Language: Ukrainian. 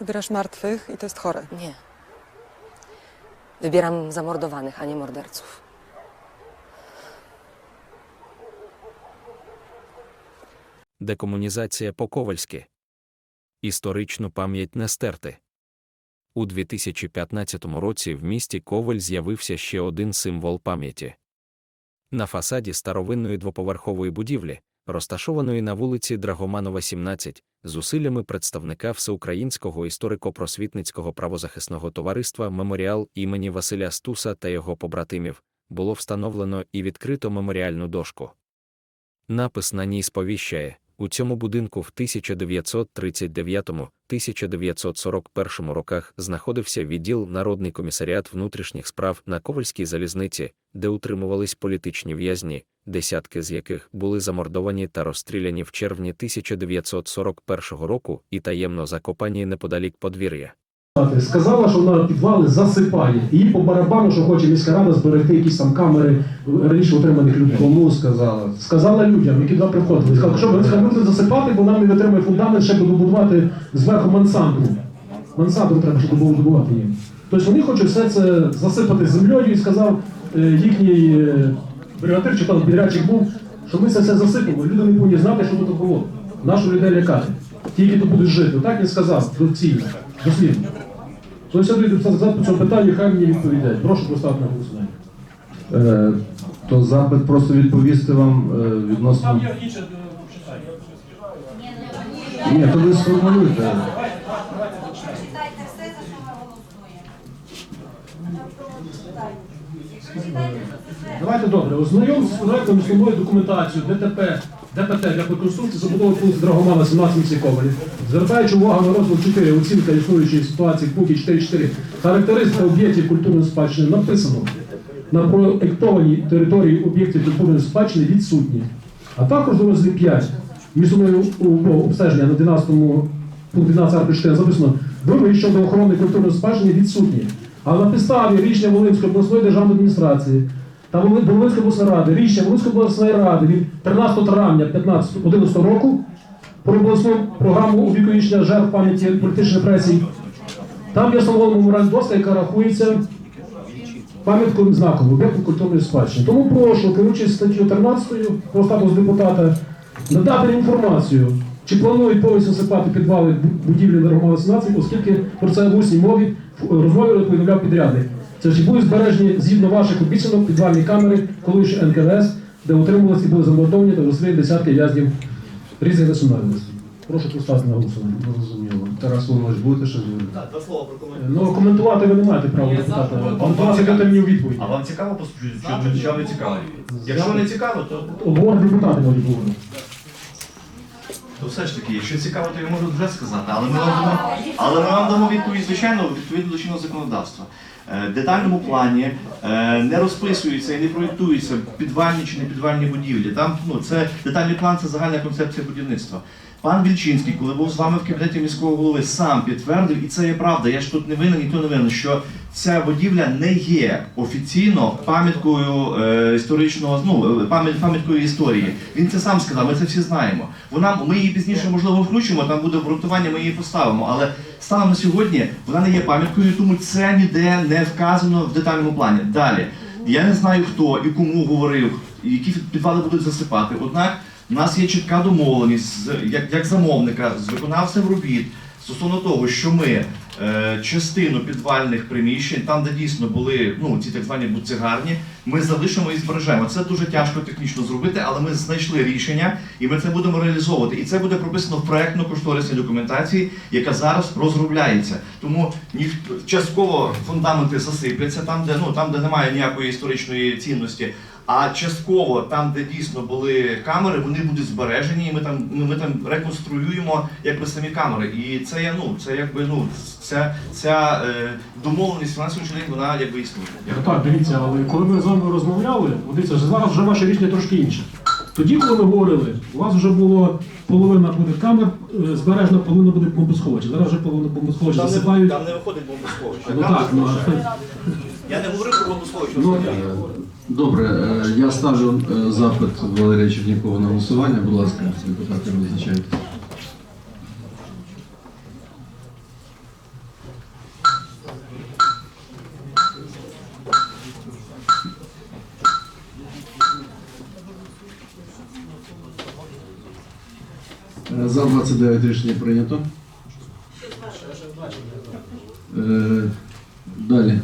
Wybierasz martwych i to jest chore. Nie. Wybieram zamordowanych, a nie morderców. Декомунізація по-ковальськи. Історичну пам'ять не стерти. У 2015 році в місті Коваль з'явився ще один символ пам'яті. На фасаді старовинної двоповерхової будівлі, розташованої на вулиці Драгоманова, 17, з усиллями представника Всеукраїнського історико-просвітницького правозахисного товариства Меморіал імені Василя Стуса та його побратимів, було встановлено і відкрито меморіальну дошку. Напис на ній сповіщає, у цьому будинку в 1939-1941 роках знаходився відділ Народний комісаріат внутрішніх справ на Ковальській залізниці, де утримувались політичні в'язні, десятки з яких були замордовані та розстріляні в червні 1941 року і таємно закопані неподалік подвір'я. Сказала, що вона підвали засипає. І по барабану, що хоче міська рада зберегти якісь там камери раніше отриманих людей. Кому сказала? Сказала людям, які туди приходили. Сказала, що ви будете засипати, бо нам не витримує фундамент, ще буду будувати зверху мансандру. Мансандру треба, щоб було їм. Тобто вони хочуть все це засипати землею і сказав е, їхній е, бригадир, чи там підрядчик був, що ми це все засипемо. Люди не повинні знати, що тут було. Нашу людей лякати. Ті, які тут будуть жити. Так він сказав доцільно, дослідно. Я буду сказати по цьому питанню, хай мені відповідають. Прошу поставити на голосування. Е, то запит просто відповісти вам е, відносно. інше Ні, то ви сформулюйте. Читайте все, за що ми голосуємо. Якщо читаєте, то це все. Давайте добре, ознайомтеся з проектом основною документацією ДТП, ДПТ для реконструкції забудови пункту Драгомана 17 місті Ковалі. Звертаючи увагу на розділ 4, оцінка існуючої ситуації в пункті 4.4, характеристика об'єктів культурної спадщини написано. На проєктованій території об'єктів культурної спадщини відсутні. А також до розділі 5 місцевого обстеження на 12 пункт 12 аркуш 4 записано вимоги щодо охорони культурної спадщини відсутні. А на підставі рішення Волинської обласної державної адміністрації та Волин- Волинської обласної ради, рішення Волинської обласної ради від 13 травня 15 11 року про обласну програму увіковічення жертв пам'яті політичної репресій. Там є встановлена меморіальна доска, яка рахується пам'ятковим знаком об'єктом культурної спадщини. Тому прошу, керуючись статтю 13 про статус депутата, надати інформацію, чи планують повністю засипати підвали бу- будівлі Дорогомова 17, оскільки про це в усній мові розмові повідомляв підрядник. Це чи будуть збережені згідно ваших обіцянок підвальні камери колишньої НКВС, де утримувалися і були замордовані та розстріляні десятки в'язнів різних національностей. Прошу поставити на голосування. Зрозуміло. Тарас Володимирович, будете щось говорити? Так, два слова прокоментую. Ну, коментувати ви не маєте права депутата. Коментувати дати мені у відповідь. А вам цікаво послухати, що, що не цікаво? Якщо не цікаво, то, Обговорення депутати можуть говорити. То все ж таки, якщо цікаво, то я можу вже сказати, але ми вам дамо, але ми вам дамо відповідь, звичайно, відповідно до чинного законодавства. Е, В детальному плані е, не розписуються і не проєктуються підвальні чи не підвальні будівлі. Там ну це детальний план, це загальна концепція будівництва. Пан Вільчинський, коли був з вами в кабінеті міського голови, сам підтвердив, і це є правда. Я ж тут не винен, ніхто не винен, що ця будівля не є офіційно пам'яткою е, історичного, ну е, пам'яткою історії. Він це сам сказав, ми це всі знаємо. Вона ми її пізніше можливо включимо, там буде обґрунтування, ми її поставимо. Але станом на сьогодні вона не є пам'яткою, тому це ніде не вказано в детальному плані. Далі я не знаю хто і кому говорив, які підвали будуть засипати. Однак у нас є чітка домовленість як, як замовника з виконавцем робіт стосовно того, що ми частину підвальних приміщень, там, де дійсно були ну, ці так звані буцегарні, ми залишимо і збережемо. Це дуже тяжко технічно зробити, але ми знайшли рішення і ми це будемо реалізовувати. І це буде прописано в проектно-кошторисній документації, яка зараз розробляється. Тому ніхто частково фундаменти засипляться там, де ну там, де немає ніякої історичної цінності. А частково там, де дійсно були камери, вони будуть збережені, і ми там ми, ми там реконструюємо якби самі камери. І це є ну це якби ну ця, ця е, домовленість на день вона якби існує. Ну, Так, дивіться, але коли ми вами розмовляли, от дивіться, зараз вже ваше рішення трошки інше. Тоді, коли ми говорили, у вас вже було половина буде камер, е, збережна половина буде бомбосховища. Зараз вже половина бомбосховища Там не, засипають. там не виходить бомбосховище. Ну так, ну, Я не говорив про бомбосховище. Ну. Добре, е, я ставлю е, запит Валерія Чернікова на голосування. Будь ласка, депутати визначайте. За 29 рішення прийнято. Е, Далі.